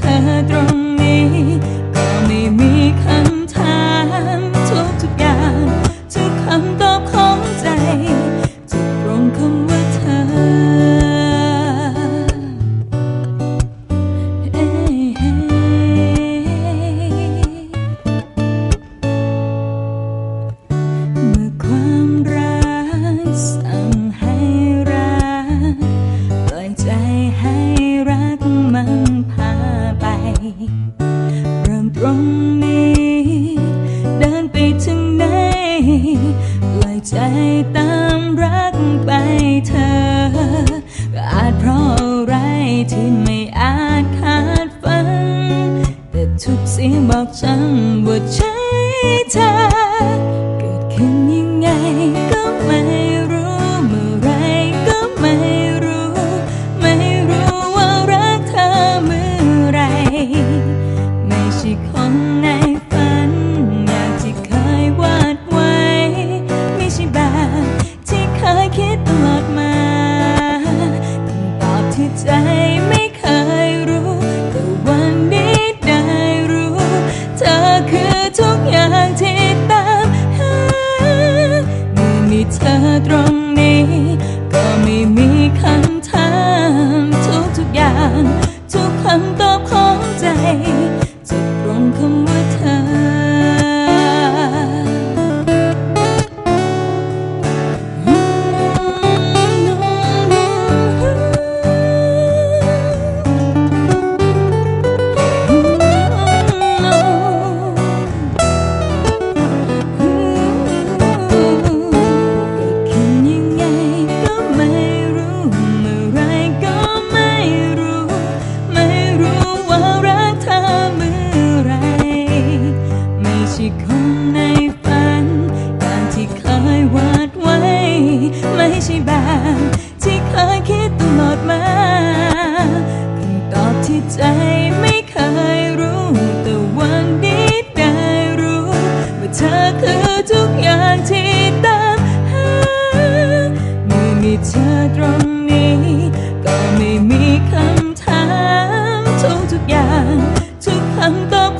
teatro จังบ่ใช่เธอ รงนี้ ก็ไม่มีคำถามทุกทุกอย่าง ทุกคำตอบของใจ ใจไม่เคยรู้ แต่วันนี้ได้รู้ ว่าเธอคือทุกอย่างที่ตามหาเมื่อมีเธอตรงนี้ ก็ไม่มีคำถามทุกทุกอย่าง ทุกคำตอบ